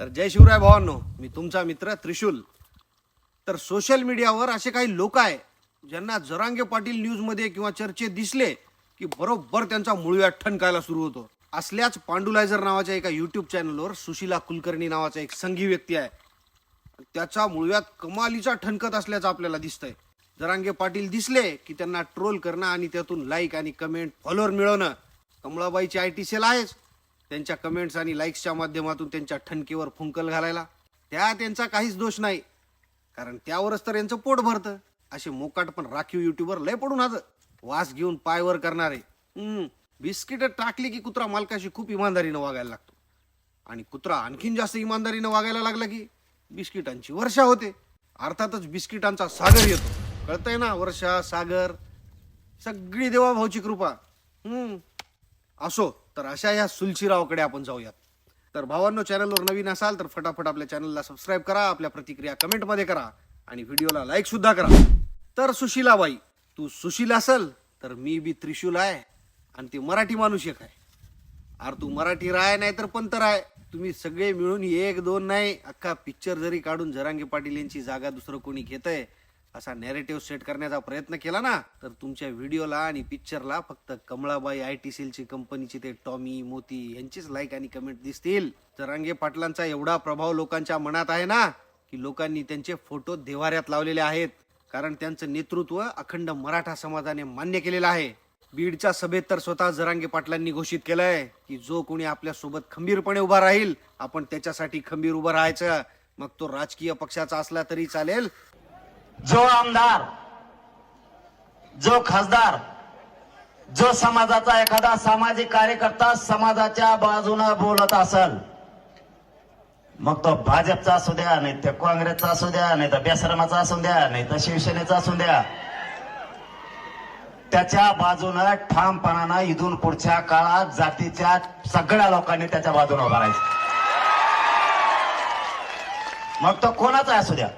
तर जय शिवराय भावांनो मी तुमचा मित्र त्रिशूल. तर सोशल मीडियावर असे काही लोक आहे ज्यांना जरांगे पाटील न्यूजमध्ये किंवा चर्चेत दिसले की बरोबर त्यांचा मुळव्या ठणकायला सुरू होतो. असल्याच पांडुलायझर नावाच्या एका युट्यूब चॅनलवर सुशीला कुलकर्णी नावाचा एक संघी व्यक्ती आहे. त्याचा मुळव्यात कमालीचा ठणकत असल्याचं आपल्याला दिसतंय. जरांगे पाटील दिसले की त्यांना ट्रोल करणं आणि त्यातून लाईक आणि कमेंट फॉलोअर मिळवणं कमळाबाईची आय टी सेल आहेच. त्यांच्या कमेंट्स आणि लाईक्सच्या माध्यमातून त्यांच्या ठणकीवर फुंकल घालायला. त्या त्यांचा काहीच दोष नाही. कारण त्यावरच तर यांचं पोट भरतं. असे मोकाट पण राखीव युट्यूबर लय पडून आज वास घेऊन पायवर करणारे. बिस्किट टाकली की कुत्रा मालकाशी खूप इमानदारीनं वागायला लागतो. आणि कुत्रा आणखीन जास्त इमानदारीनं वागायला लागला की बिस्किटांची वर्षा होते. अर्थातच बिस्किटांचा सागर येतो. कळतंय ना वर्षा सागर? सगळी देवा भाऊची कृपा. हम्म असो. तर अशा या सुलशीरावकडे आपण जाऊयात. तर भावांनो चॅनलवर नवीन असाल तर फटाफट आपल्या चॅनलला सबस्क्राईब करा आपल्या प्रतिक्रिया कमेंटमध्ये करा आणि व्हिडिओला लाईक सुद्धा करा. तर सुशीलाबाई तू सुशील असल तर मी बी त्रिशूल आहे आणि ते मराठी माणूस एक आहे. अरे तू मराठी राय नाही तर पंत राय. तुम्ही सगळे मिळून एक दोन नाही. अख्खा पिक्चर जरी काढून जरांगे पाटील यांची जागा दुसरं कोणी घेतंय असा नॅरेटिव्ह सेट करण्याचा प्रयत्न केला ना तर तुमच्या व्हिडिओला आणि पिक्चरला फक्त कमळाबाई आय टी सेलची कंपनीचे ते टॉमी मोती यांचीच लाईक आणि कमेंट दिसतील. जरांगे पाटलांचा एवढा प्रभाव लोकांच्या मनात आहे ना की लोकांनी त्यांचे फोटो देवाऱ्यात लावलेले आहेत. कारण त्यांचं नेतृत्व अखंड मराठा समाजाने मान्य केलेलं आहे. बीडच्या सभेत तर स्वतः जरांगे पाटलांनी घोषित केलंय की जो कोणी आपल्यासोबत खंबीरपणे उभा राहील आपण त्याच्यासाठी खंबीर उभं राहायचं. मग तो राजकीय पक्षाचा असला तरी चालेल जो आमदार जो खासदार जो समाजाचा एखादा सामाजिक कार्यकर्ता समाजाच्या बाजूने बोलत असल मग तो भाजपचा असू द्या नाही तर काँग्रेसचा असू द्या नाही तर बेसरमाचा असू द्या नाही तर शिवसेनेचा असू द्या. त्याच्या बाजूनं ठामपणानं इथून पुढच्या काळात जातीच्या सगळ्या लोकांनी त्याच्या बाजूने उभारायचं मग तो कोणाचा असू द्या?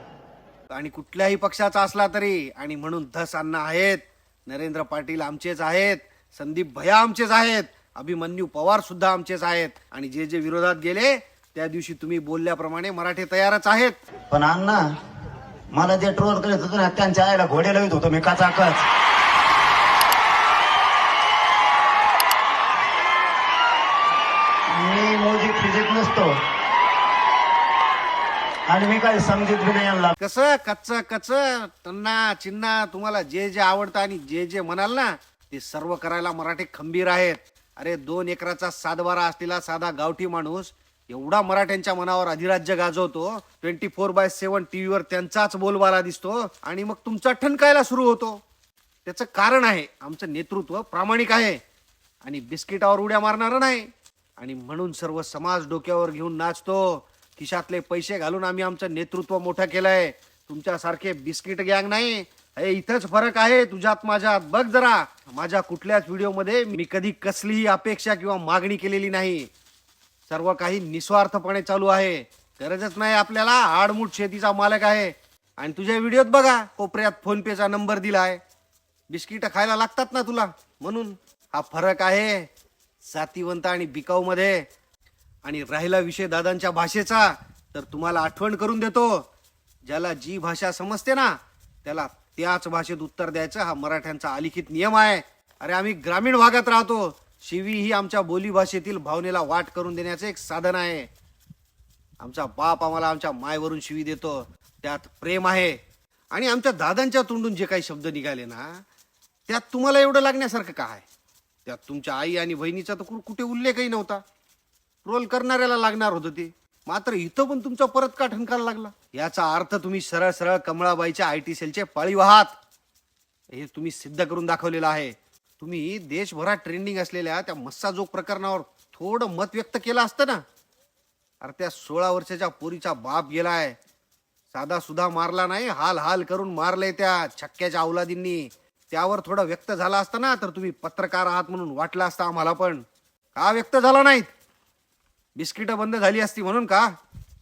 आणि कुठल्याही पक्षाचा असला तरी आणि म्हणून धस अण्णा आहेत नरेंद्र पाटील आमचेच आहेत संदीप भया आमचेच आहेत अभिमन्यू पवार सुद्धा आमचेच आहेत आणि जे जे विरोधात गेले त्या दिवशी तुम्ही बोलल्याप्रमाणे मराठे तयारच आहेत. पण अण्णा मला जे ट्रोल करत होतो ना त्यांच्या आईला घोडे लावित होतो मी काचाकच. मी मोजी फिजिक नसतो. आणि मी काही समजित बी नाही कसं कच्च कच्च तन्ना चिन्ना तुम्हाला जे जे आवडतं आणि जे जे म्हणाल ना ते सर्व करायला मराठी खंबीर आहेत. अरे दोन एकराचा सातबारा असलेला साधा गावठी माणूस एवढा मराठ्यांच्या मनावर अधिराज्य गाजवतो ट्वेंटी फोर बाय सेव्हन टीव्हीवर त्यांचाच बोलबाला दिसतो आणि मग तुमचा ठणकायला सुरू होतो. त्याचं कारण आहे आमचं नेतृत्व प्रामाणिक आहे आणि बिस्किटावर उड्या मारणार नाही. आणि म्हणून सर्व समाज डोक्यावर घेऊन नाचतो. खिशातले पैसे घालून आम्ही आमचं नेतृत्व मोठं केलंय. तुमच्यासारखे बिस्किट गँग नाही. हे इथंच फरक आहे. तुझ्यात माझ्यात बघ जरा. माझ्या कुठल्याच व्हिडिओमध्ये मी कधी कसलीही अपेक्षा किंवा मागणी केलेली नाही. सर्व काही निस्वार्थपणे चालू आहे. गरजच नाही आपल्याला. आडमुठ शेतीचा मालक आहे. आणि तुझ्या व्हिडिओत बघा कोपऱ्यात फोनपेचा नंबर दिला आहे बिस्किट खायला लागतात ना तुला? म्हणून हा फरक आहे. जातीवंत आणि बिकाऊमध्ये. आणि राहिला विषय दादांच्या भाषेचा तर तुम्हाला आठवण करून देतो. ज्याला जी भाषा समजते ना त्याला त्याच भाषेत उत्तर द्यायचं हा मराठ्यांचा अलिखित नियम आहे. अरे आम्ही ग्रामीण भागात राहतो. शिवी ही आमच्या बोली भाषेतील भावनेला वाट करून देण्याचं एक साधन आहे. आमचा बाप आम्हाला आमच्या मायवरून शिवी देतो. त्यात प्रेम आहे. आणि आमच्या दादांच्या तोंडून जे काही शब्द निघाले ना त्यात तुम्हाला एवढं लागण्यासारखं काय? त्यात तुमच्या आई आणि बहिणीचा तर कुठे उल्लेखही नव्हता. ट्रोल करणाऱ्याला लागणार होतं ते. मात्र इथं पण तुमचा परत का करायला लागला? याचा अर्थ तुम्ही सरळ सरळ कमळाबाईच्या आय टी सेलचे पाळीव आहात. हे तुम्ही सिद्ध करून दाखवलेलं आहे. तुम्ही देशभरात ट्रेंडिंग असलेल्या त्या मस्साजोग प्रकरणावर थोडं मत व्यक्त केलं असतं ना? अरे त्या सोळा वर्षाच्या पोरीचा बाप गेलाय. साधा सुद्धा मारला नाही हाल हाल करून मारलंय त्या छक्क्याच्या औलादींनी. त्यावर थोडं व्यक्त झाला असतं ना तर तुम्ही पत्रकार आहात म्हणून वाटलं असतं आम्हाला पण. का व्यक्त झाला नाहीत? बिस्किटं बंद झाली असती म्हणून का?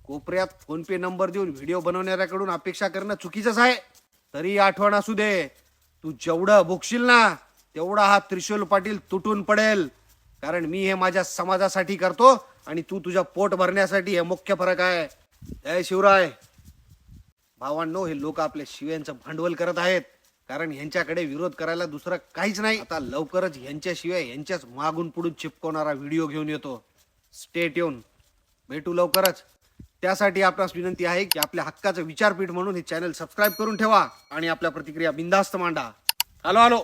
कोपऱ्यात फोन पे नंबर देऊन व्हिडिओ बनवणाऱ्याकडून अपेक्षा करणं चुकीचंच आहे. तरी आठवण असू दे. तू जेवढं भोगशील ना तेवढा हा त्रिशूल पाटील तुटून पडेल. कारण मी हे माझ्या समाजासाठी करतो आणि तू तुझ्या पोट भरण्यासाठी हे मुख्य फरक आहे. जय शिवराय. भावांनो हे लोक आपल्या शिव्यांचं भांडवल करत आहेत. कारण यांच्याकडे विरोध करायला दुसरं काहीच नाही. आता लवकरच यांच्याशिवाय यांच्याच मागून पुढून चिपकवणारा व्हिडिओ घेऊन येतो. स्टेट येऊन भेटू लवकरच. त्यासाठी आपणास विनंती आहे की आपल्या हक्काचं विचारपीठ म्हणून हे चॅनल सबस्क्राईब करून ठेवा आणि आपल्या प्रतिक्रिया बिंदास्त मांडा. Hello hello.